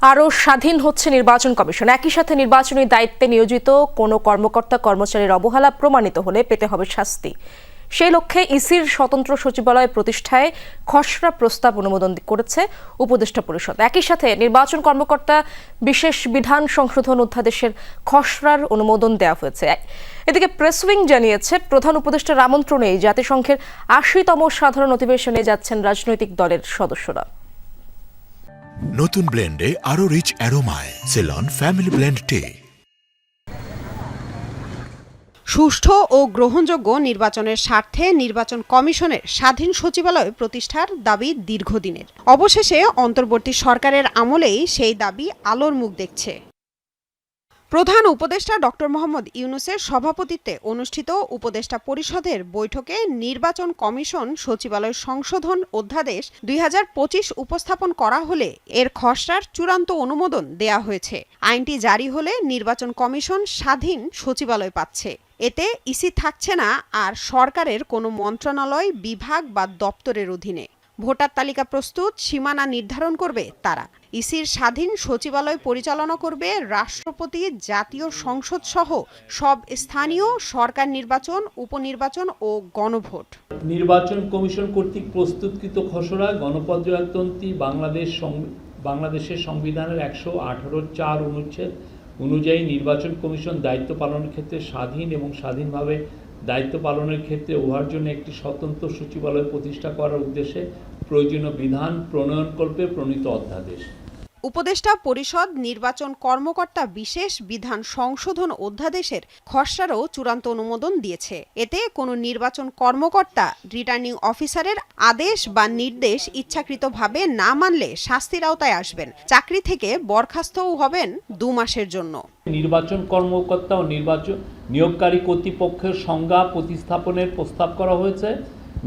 আরও স্বাধীন হচ্ছে নির্বাচন কমিশন। একই সাথে নির্বাচনী দায়িত্বে নিয়োজিত কোনো কর্মকর্তা, কর্মচারীর অবহেলা প্রমাণিত হলে পেতে হবে শাস্তি। সেই লক্ষ্যে ইসির স্বতন্ত্র সচিবালয় প্রতিষ্ঠায় খসড়া প্রস্তাব অনুমোদন করেছে উপদেষ্টা পরিষদ। একই সাথে নির্বাচন কর্মকর্তা বিশেষ বিধান সংশোধন অধ্যাদেশের খসড়ার অনুমোদন দেওয়া হয়েছে। এদিকে প্রেস উইং জানিয়েছে, প্রধান উপদেষ্টার আমন্ত্রণেই জাতিসংঘের আশিতম সাধারণ অধিবেশনে যাচ্ছেন রাজনৈতিক দলের সদস্যরা। নতুন ব্লেন্ডে আরও রিচ অ্যারোমায় সেলন ফ্যামিলি ব্লেন্ড টে সুষ্ঠু ও গ্রহণযোগ্য নির্বাচনের স্বার্থে নির্বাচন কমিশনের স্বাধীন সচিবালয় প্রতিষ্ঠার দাবি দীর্ঘদিনের। অবশেষে অন্তর্বর্তী সরকারের আমলেই সেই দাবি আলোর মুখ দেখছে। প্রধান উপদেষ্টা ডক্টর মোহাম্মদ ইউনুসের সভাপতিত্বে অনুষ্ঠিত উপদেষ্টা পরিষদের বৈঠকে নির্বাচন কমিশন সচিবালয় সংশোধন অধ্যাদেশ দুই হাজার পঁচিশ উপস্থাপন করা হলে এর খসড়ার চূড়ান্ত অনুমোদন দেয়া হয়েছে। আইনটি জারি হলে নির্বাচন কমিশন স্বাধীন সচিবালয় পাচ্ছে। এতে ইসি থাকছে না আর সরকারের কোনো মন্ত্রণালয়, বিভাগ বা দপ্তরের অধীনে। ভোটার তালিকা প্রস্তুত, সীমানা নির্ধারণ করবে তারা। ইসির স্বাধীন সচিবালয় পরিচালনা করবে রাষ্ট্রপতি, জাতীয় সংসদ সহ সব স্থানীয় সরকার নির্বাচন, উপনির্বাচন ও গণভোট। নির্বাচন কমিশন কর্তৃক প্রস্তুতকৃত খসড়া গণপর্যটনটি বাংলাদেশ বাংলাদেশের সংবিধানের একশো আঠারো চার অনুচ্ছেদ অনুযায়ী নির্বাচন কমিশন দায়িত্ব পালনের ক্ষেত্রে স্বাধীন এবং স্বাধীনভাবে দায়িত্ব পালনের ক্ষেত্রে উহার জন্য একটি স্বতন্ত্র সচিবালয় প্রতিষ্ঠা করার উদ্দেশ্যে প্রয়োজনীয় বিধান প্রণয়নকল্পে প্রণীত অধ্যাদেশ। উপদেষ্টা পরিষদ, নির্বাচন কর্মকর্তা বিশেষ, বিধান সংশোধন অধ্যাদেশের খসড়ারও চূড়ান্ত অনুমোদন দিয়েছে। এতে কোনো নির্বাচন কর্মকর্তা, রিটার্নিং অফিসারের আদেশ বা নির্দেশ ইচ্ছাকৃতভাবে না মানলে শাস্তির আওতায় আসবেন। চাকরি থেকে বরখাস্তও হবেন দু মাসের জন্য। নির্বাচন কর্মকর্তা ও নির্বাচন নিয়োগকারী কর্তৃপক্ষের সংজ্ঞা প্রতিস্থাপনের প্রস্তাব করা হয়েছে।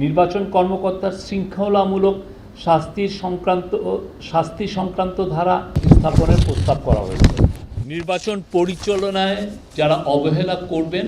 নির্বাচন কর্মকর্তার শৃঙ্খলামূলক শাস্তির সংক্রান্ত, শাস্তি সংক্রান্ত ধারা স্থাপনের প্রস্তাব করা হয়েছে। নির্বাচন পরিচালনায় যারা অবহেলা করবেন,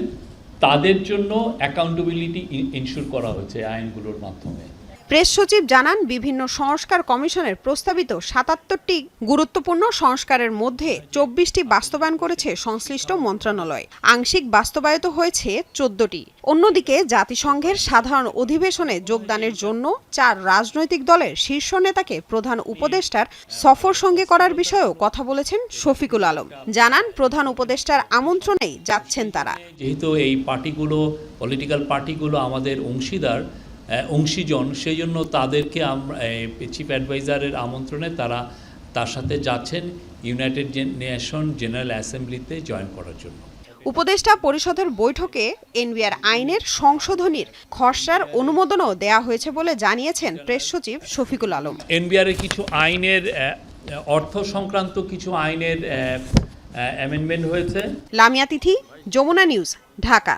তাদের জন্য অ্যাকাউন্টেবিলিটি ইনশিওর করা হয়েছে আইনগুলোর মাধ্যমে। প্রেস সচিব জানান, বিভিন্ন সংস্কার কমিশনের প্রস্তাবিত সাতাত্তরটি গুরুত্বপূর্ণ সংস্কারের মধ্যে চব্বিশটি বাস্তবায়ন করেছে সংশ্লিষ্ট মন্ত্রণালয়। আংশিক বাস্তবায়িত হয়েছে চোদ্দটি। অন্যদিকে জাতিসংঘের সাধারণ অধিবেশনে যোগদানের জন্য চার রাজনৈতিক দলের শীর্ষ নেতাকে প্রধান উপদেষ্টার সফর সঙ্গে করার বিষয়েও কথা বলেছেন শফিকুল আলম। জানান, প্রধান উপদেষ্টার আমন্ত্রণেই যাচ্ছেন তারা। যেহেতু এই পার্টিগুলো পলিটিক্যাল পার্টিগুলো আমাদের অংশীদার অংশীজন সেই জন্য তাদেরকে আমরা চিফ অ্যাডভাইজারের আমন্ত্রণে তারা তার সাথে যাচ্ছেন ইউনাইটেড নেশন জেনারেল অ্যাসেম্বলিতে জয়েন করার জন্য। উপদেষ্টা পরিষদের বৈঠকে এনবিআর আইনের সংশোধনীর খসড়ার অনুমোদনও দেয়া হয়েছে বলে জানিয়েছেন প্রেস সচিব শফিকুল আলম। এনবিআরের কিছু আইনের অর্থ সংক্রান্ত কিছু আইনের অ্যামেন্ডমেন্ট হয়েছে। লামিয়া তিথি যমুনা নিউজ ঢাকা।